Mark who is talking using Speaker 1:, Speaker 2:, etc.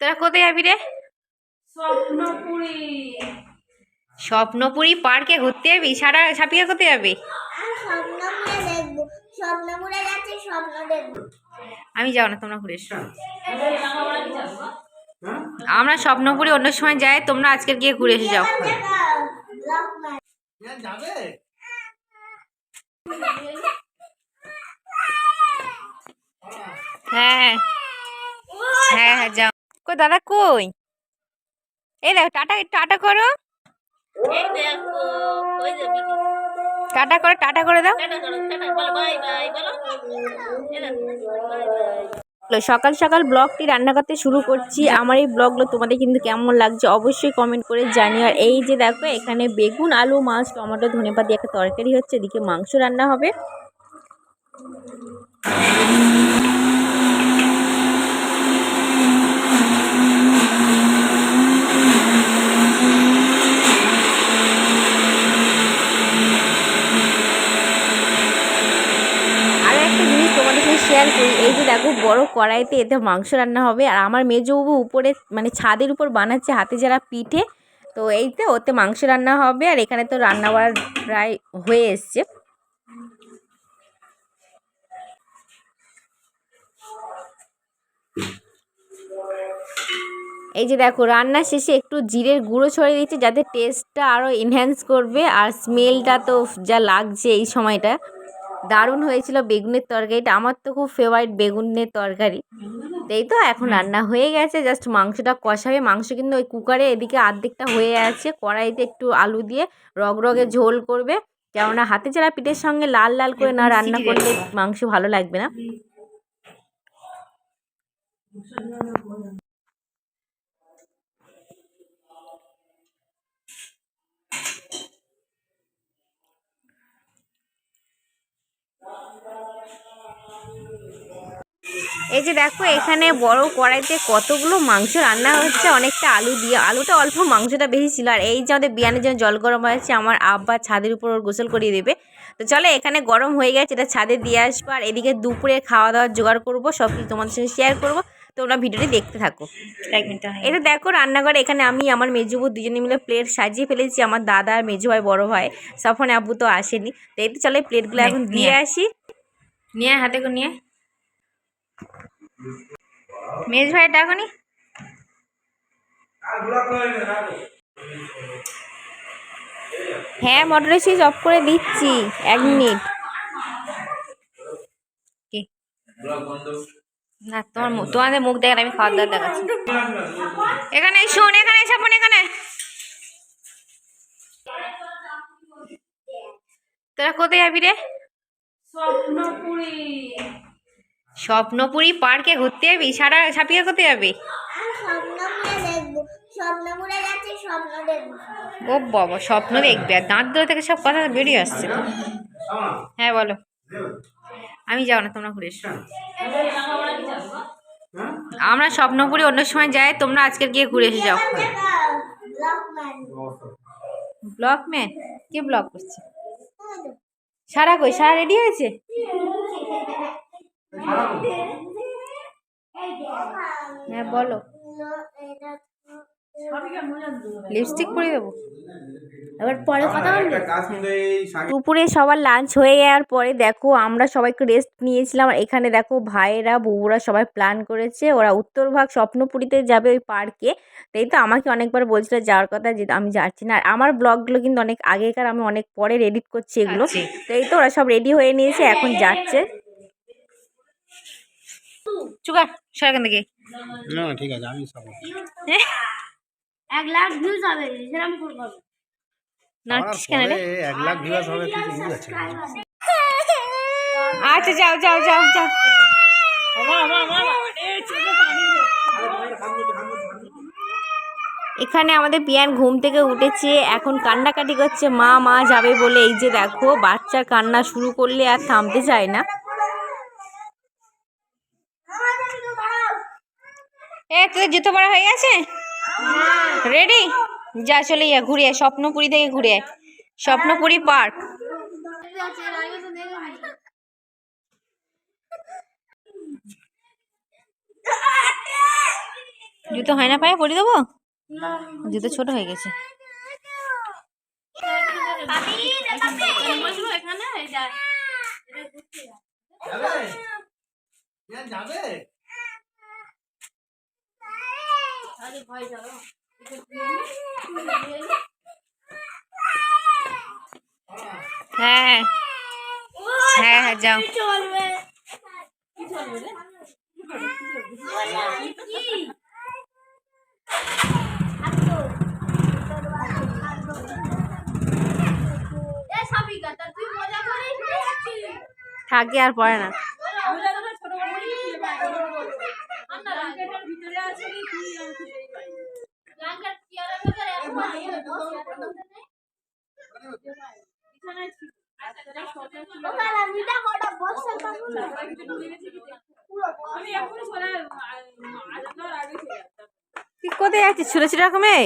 Speaker 1: তোরা কোথায় যাবি রে?
Speaker 2: স্বপ্নপুরি।
Speaker 1: স্বপ্নপুরী পার্কে ঘুরতে যাবি? সারা সাপিয়া কোথায় যাবে?
Speaker 3: আর স্বপ্নপুরে দেখব। স্বপ্নপুরে যাচ্ছি স্বপ্ন দেখব।
Speaker 1: আমি যাও না তোমরা ঘুরে এসো।
Speaker 2: রাঙামারা কি যাব
Speaker 1: আমরা স্বপ্নপুরি অন্য সময় যাই তোমরা আজকে গিয়ে ঘুরে এসে যাও।
Speaker 3: ব্লক
Speaker 1: হ্যাঁ হ্যাঁ হ্যাঁ যাও। কই দাদা কই? এই দেখো টাটা টাটা করো। টাটা করো টাটা করে দাও। সকাল সকাল ব্লগটি রান্না করতে শুরু করছি। আমার এই ব্লগগুলো তোমাদের কিন্তু কেমন লাগছে অবশ্যই কমেন্ট করে জানিও। আর এই যে দেখো এখানে বেগুন আলু মাছ টমেটো ধনেপাতা দিয়ে একটা তরকারি হচ্ছে। এদিকে মাংস রান্না হবে আরও একটা জিনিস তোমাদের সাথে শেয়ার করি। এই যে দেখো, বড় কড়াইতে এতে মাংস রান্না হবে। আর আমার মেজবু উপরে মানে ছাদের উপর বানাচ্ছে হাতে যারা পিঠে, তো এইতে ওতে মাংস রান্না হবে। আর এখানে তো রান্না বাড়া প্রায় হয়ে এসছে। এই যে দেখো, রান্না শেষে একটু জিরের গুঁড়ো ছড়িয়ে দিচ্ছে, যাতে টেস্টটা আরও এনহ্যান্স করবে। আর স্মেলটা তো যা লাগছে এই সময়টা। দারুণ হয়েছিল বেগুনের তরকারিটা। আমার তো খুব ফেভারিট বেগুনের তরকারি। এই তো এখন রান্না হয়ে গেছে। জাস্ট মাংসটা কষাবে। মাংস কিন্তু ওই কুকারে এদিকে আর্ধেকটা হয়ে আছে। কড়াইতে একটু আলু দিয়ে রগরগে ঝোল করবে। কেননা হাতে ছাড়া পিঠের সঙ্গে লাল লাল করে না রান্না করলে মাংস ভালো লাগবে না। এই যে দেখো এখানে বড় কড়াইতে কতগুলো মাংস রান্না হচ্ছে। অনেকটা আলু দিয়ে আলুটা অল্প মাংসটা বেশি ছিল। আর এই যে আমাদের বিয়ানের জন্য জল গরম হয়েছে আমার আব্বা ছাদের উপর ওর গোসল করিয়ে দেবে। তো চলো এখানে গরম হয়ে গেছে এটা ছাদে দিয়ে আসব। আর এদিকে দুপুরে খাওয়া দাওয়ার জোগাড় করব সব কিছু তোমাদের সঙ্গে শেয়ার করব। তোমরা ভিডিওটি দেখতে থাকো।
Speaker 2: এক মিনিট
Speaker 1: এটা দেখো রান্নাঘরে এখানে আমি আমার মেজুবু দুজনে মিলে প্লেট সাজিয়ে ফেলেছি। আমার দাদা আর মেজু ভাই বড় ভাই সফন আব্বু তো আসেনি। তো এই তো চলো প্লেটগুলো এখন দিয়ে আসি। নিয়ে হাতে করে নিয়ে। মেজ ভাই ডাকনি হ্যাঁ মোটরের সুইচ অফ করে দিচ্ছি, এক মিনিট না, তোমার তোমাদের মুখ দেখেন, আমি খাওয়ার দাওয়ার দেখাচ্ছি। এখানে শোন, এখানে এসে বোন এখানে। তোরা কোথায় যাবি রে?
Speaker 2: স্বপ্নপুরী।
Speaker 1: স্বপ্নপুরী পার্কে ঘুরতে যাবি? সারা সাপিয়া কোথায় যাবে? ও বাবা স্বপ্ন দেখবে? আর দাঁত ধরে থেকে সব কথা বেরিয়ে আসছে হ্যাঁ বলো। আমি যাও না তোমরা ঘুরে আমরা স্বপ্নপুরি অন্য সময় যাই তোমরা আজকে গিয়ে ঘুরে এসে যাও।
Speaker 3: ব্লক ম্যান
Speaker 1: কে ব্লক করছে? সারা কই? সারা রেডি হয়েছে? হ্যাঁ বলো। লিপস্টিক পরে দেবো। এবার পরে কথা বলবে। দুপুরে সবার লাঞ্চ হয়ে যাওয়ার পরে দেখো আমরা সবাইকে রেস্ট নিয়েছিলাম। আর এখানে দেখো ভাইয়েরা বউরা সবাই প্ল্যান করেছে। ওরা উত্তরভাগ স্বপ্নপুরীতে যাবে ওই পার্কে তাই তো আমাকে অনেকবার বলছিল যাওয়ার কথা যে আমি যাচ্ছি না। আর আমার ব্লগগুলো কিন্তু অনেক আগেকার আমি অনেক পরে এডিট করছি এগুলো। তাই তো ওরা সব রেডি হয়ে নিয়েছে এখন যাচ্ছে। চুকা থেকে।
Speaker 4: না ঠিক আছে আমি সব
Speaker 3: এক লাখ ভিউজ হবে করব
Speaker 1: কেন রে
Speaker 4: এক লাখ হবে
Speaker 1: আচ্ছা যাও যাও যাও যাও। এখানে আমাদের পিয়ান ঘুম থেকে উঠেছে এখন কান্নাকাটি করছে মা মা যাবে বলে। এই যে দেখো বাচ্চার কান্না শুরু করলে আর থামতে চায় না। এ তোদের জুতো পরা হয়ে গেছে? রেডি যা চলে যা ঘুরে আয় স্বপ্নপুরি থেকে ঘুরে আয়। স্বপ্নপুরি পার্ক।
Speaker 5: জুতো হয় না পায়ে? পরিয়ে দেবো? জুতো ছোট হয়ে গেছে।
Speaker 6: বসবো এখানে এই যা আরে ভয় যাও
Speaker 5: হ্যাঁ ভিতরে আছে
Speaker 2: কি কি এখন আই না
Speaker 5: তুই কোথায় যাচ্ছিস ছোট ছোট রকমে